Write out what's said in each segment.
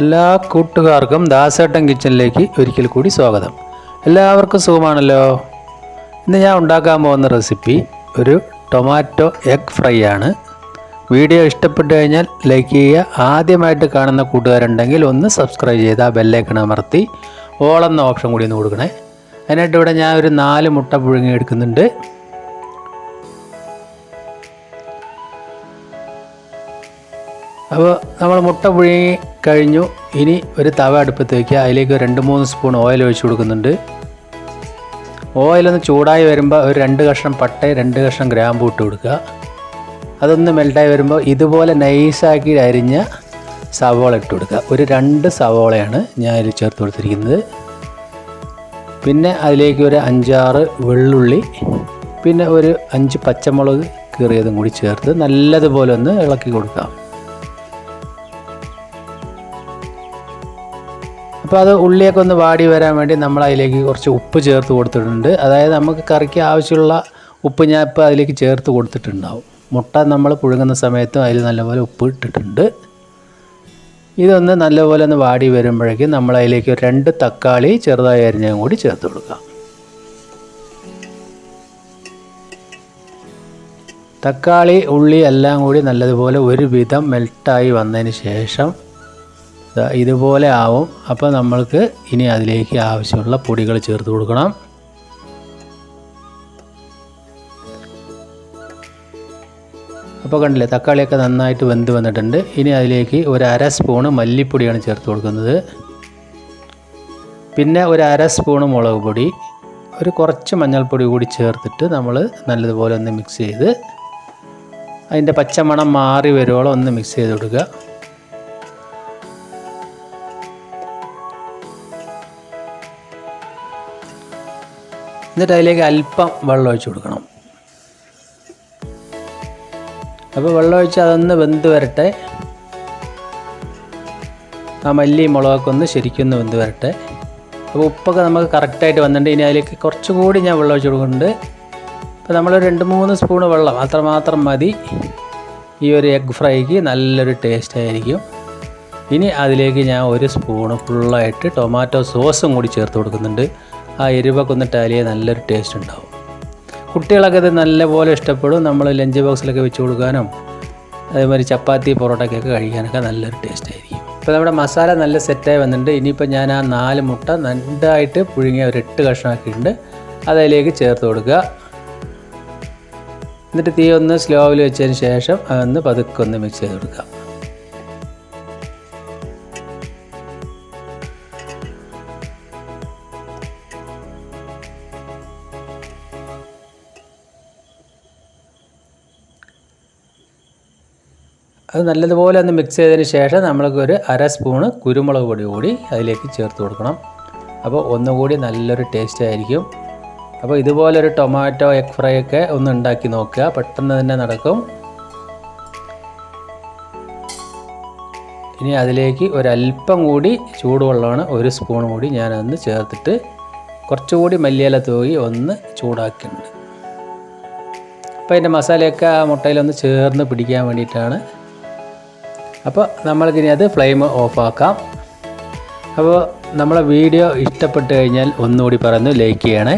എല്ലാ കൂട്ടുകാർക്കും ദാസേട്ടൻ കിച്ചണിലേക്ക് ഒരിക്കൽ കൂടി സ്വാഗതം. എല്ലാവർക്കും സുഖമാണല്ലോ? ഇന്ന് ഞാൻ ഉണ്ടാക്കാൻ പോകുന്ന റെസിപ്പി ഒരു ടൊമാറ്റോ എഗ് ഫ്രൈ ആണ് വീഡിയോ ഇഷ്ടപ്പെട്ടു കഴിഞ്ഞാൽ ലൈക്ക് ചെയ്യുക. ആദ്യമായിട്ട് കാണുന്ന കൂട്ടുകാരുണ്ടെങ്കിൽ ഒന്ന് സബ്സ്ക്രൈബ് ചെയ്ത് ആ ബെല്ലൈക്കൺ അമർത്തി ഓളെന്ന ഓപ്ഷൻ കൂടി ഒന്ന് കൊടുക്കണേ. അതിനായിട്ട് ഇവിടെ ഞാൻ ഒരു നാല് മുട്ട പുഴുങ്ങി എടുക്കുന്നുണ്ട്. അപ്പോൾ നമ്മൾ മുട്ട പുഴുങ്ങി കഴിഞ്ഞു. ഇനി ഒരു തവ അടുപ്പത്ത് വയ്ക്കുക അതിലേക്ക് രണ്ട് മൂന്ന് സ്പൂൺ ഓയിൽ ഒഴിച്ച് കൊടുക്കുന്നുണ്ട്. ഓയിലൊന്ന് ചൂടായി വരുമ്പോൾ ഒരു രണ്ട് കഷ്ണം പട്ട രണ്ട് കഷ്ണം ഗ്രാമ്പു ഇട്ട് കൊടുക്കുക. അതൊന്ന് മെൽട്ടായി വരുമ്പോൾ ഇതുപോലെ നൈസാക്കി അരിഞ്ഞ സവോള ഇട്ട് കൊടുക്കുക. ഒരു രണ്ട് സവോളയാണ് ഞാൻ അതിൽ ചേർത്ത് കൊടുത്തിരിക്കുന്നത്. പിന്നെ അതിലേക്ക് ഒരു അഞ്ചാറ് വെള്ളുള്ളി പിന്നെ ഒരു അഞ്ച് പച്ചമുളക് കീറിയതും കൂടി ചേർത്ത് നല്ലതുപോലെ ഒന്ന് ഇളക്കി കൊടുക്കാം. അപ്പോൾ അത് ഉള്ളിയൊക്കെ ഒന്ന് വാടി വരാൻ വേണ്ടി നമ്മൾ അതിലേക്ക് കുറച്ച് ഉപ്പ് ചേർത്ത് കൊടുത്തിട്ടുണ്ട്. അതായത് നമുക്ക് കറിക്ക് ആവശ്യമുള്ള ഉപ്പ് ഞാൻ ഇപ്പോൾ അതിലേക്ക് ചേർത്ത് കൊടുത്തിട്ടുണ്ടാവും. മുട്ട നമ്മൾ പുഴുങ്ങുന്ന സമയത്തും അതിൽ നല്ലപോലെ ഉപ്പ് ഇട്ടിട്ടുണ്ട്. ഇതൊന്ന് നല്ലപോലെ ഒന്ന് വാടി വരുമ്പോഴേക്കും നമ്മൾ അതിലേക്ക് രണ്ട് തക്കാളി ചെറുതായി അരിഞ്ഞതും കൂടി ചേർത്ത് കൊടുക്കാം. തക്കാളി ഉള്ളി എല്ലാം കൂടി നല്ലതുപോലെ ഒരുവിധം മെൽട്ടായി വന്നതിന് ശേഷം ഇതുപോലെ ആവും. അപ്പോൾ നമ്മൾക്ക് ഇനി അതിലേക്ക് ആവശ്യമുള്ള പൊടികൾ ചേർത്ത് കൊടുക്കണം. അപ്പോൾ കണ്ടില്ലേ തക്കാളിയൊക്കെ നന്നായിട്ട് വെന്ത് വന്നിട്ടുണ്ട്. ഇനി അതിലേക്ക് ഒരു അര സ്പൂണ് മല്ലിപ്പൊടിയാണ് ചേർത്ത് കൊടുക്കുന്നത്. പിന്നെ ഒരു അര സ്പൂണ് മുളക് പൊടി ഒരു കുറച്ച് മഞ്ഞൾപ്പൊടി കൂടി ചേർത്തിട്ട് നമ്മൾ നല്ലതുപോലെ ഒന്ന് മിക്സ് ചെയ്ത് അതിന്റെ പച്ചമണം മാറി വരുവോളം ഒന്ന് മിക്സ് ചെയ്ത് കൊടുക്കുക. എന്നിട്ട് അതിലേക്ക് അല്പം വെള്ളം ഒഴിച്ച് കൊടുക്കണം. അപ്പോൾ വെള്ളം ഒഴിച്ച് അതൊന്ന് വെന്ത് വരട്ടെ. ആ മല്ലി മുളകൊക്കെ ഒന്ന് ശരിക്കൊന്ന് വെന്ത് വരട്ടെ. അപ്പോൾ ഉപ്പൊക്കെ നമുക്ക് കറക്റ്റായിട്ട് വന്നിട്ടുണ്ട്. ഇനി അതിലേക്ക് കുറച്ചുകൂടി ഞാൻ വെള്ളം ഒഴിച്ച് കൊടുക്കുന്നുണ്ട്. അപ്പോൾ നമ്മൾ രണ്ട് മൂന്ന് സ്പൂണ് വെള്ളം അത്രമാത്രം മതി. ഈ ഒരു എഗ് ഫ്രൈക്ക് നല്ലൊരു ടേസ്റ്റ് ആയിരിക്കും. ഇനി അതിലേക്ക് ഞാൻ ഒരു സ്പൂണ് ഫുള്ളായിട്ട് ടൊമാറ്റോ സോസും കൂടി ചേർത്ത് കൊടുക്കുന്നുണ്ട്. ആ എരിവൊക്കെ ഒന്ന് നല്ലൊരു ടേസ്റ്റ് ഉണ്ടാവും. കുട്ടികളൊക്കെ ഇത് നല്ലപോലെ ഇഷ്ടപ്പെടും. നമ്മൾ ലഞ്ച് ബോക്സിലൊക്കെ വെച്ച് കൊടുക്കാനും അതേമാതിരി ചപ്പാത്തി പൊറോട്ടയ്ക്കൊക്കെ കഴിക്കാനൊക്കെ നല്ലൊരു ടേസ്റ്റ് ആയിരിക്കും. ഇപ്പോൾ നമ്മുടെ മസാല നല്ല സെറ്റായി വന്നിട്ടുണ്ട്. ഇനിയിപ്പോൾ ഞാൻ ആ നാല് മുട്ട നന്നായിട്ട് പുഴുങ്ങിയ ഒരു എട്ട് കഷ്ണമാക്കിയിട്ടുണ്ട്. അതിലേക്ക് ചേർത്ത് കൊടുക്കുക. എന്നിട്ട് തീ ഒന്ന് സ്ലോവിൽ വെച്ചതിന് ശേഷം അതൊന്ന് പതുക്കെ ഒന്ന് മിക്സ് ചെയ്ത് കൊടുക്കുക. അത് നല്ലതുപോലെ ഒന്ന് മിക്സ് ചെയ്തതിന് ശേഷം നമ്മൾക്ക് ഒരു അര സ്പൂണ് കുരുമുളക് പൊടി കൂടി അതിലേക്ക് ചേർത്ത് കൊടുക്കണം. അപ്പോൾ ഒന്നുകൂടി നല്ലൊരു ടേസ്റ്റ് ആയിരിക്കും. അപ്പോൾ ഇതുപോലൊരു ടൊമാറ്റോ എഗ് ഫ്രൈ ഒക്കെ ഒന്ന് ഉണ്ടാക്കി നോക്കുക. പെട്ടെന്ന് തന്നെ നടക്കും. ഇനി അതിലേക്ക് ഒരല്പം കൂടി ചൂടുവെള്ളമാണ് ഒരു സ്പൂൺ കൂടി ഞാനൊന്ന് ചേർത്തിട്ട് കുറച്ചുകൂടി മല്ലിയില തൂകി ഒന്ന് ചൂടാക്കിയിട്ടുണ്ട്. അപ്പോൾ അതിന്റെ മസാലയൊക്കെ ആ മുട്ടയിലൊന്ന് ചേർന്ന് പിടിക്കാൻ വേണ്ടിയിട്ടാണ് അപ്പോൾ നമ്മൾക്കിനി അത് ഫ്ലെയിം ഓഫാക്കാം അപ്പോൾ നമ്മളെ വീഡിയോ ഇഷ്ടപ്പെട്ട് കഴിഞ്ഞാൽ ഒന്നുകൂടി പറഞ്ഞു ലൈക്ക് ചെയ്യണേ.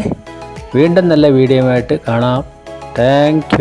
വീണ്ടും നല്ല വീഡിയോയുമായിട്ട് കാണാം. താങ്ക്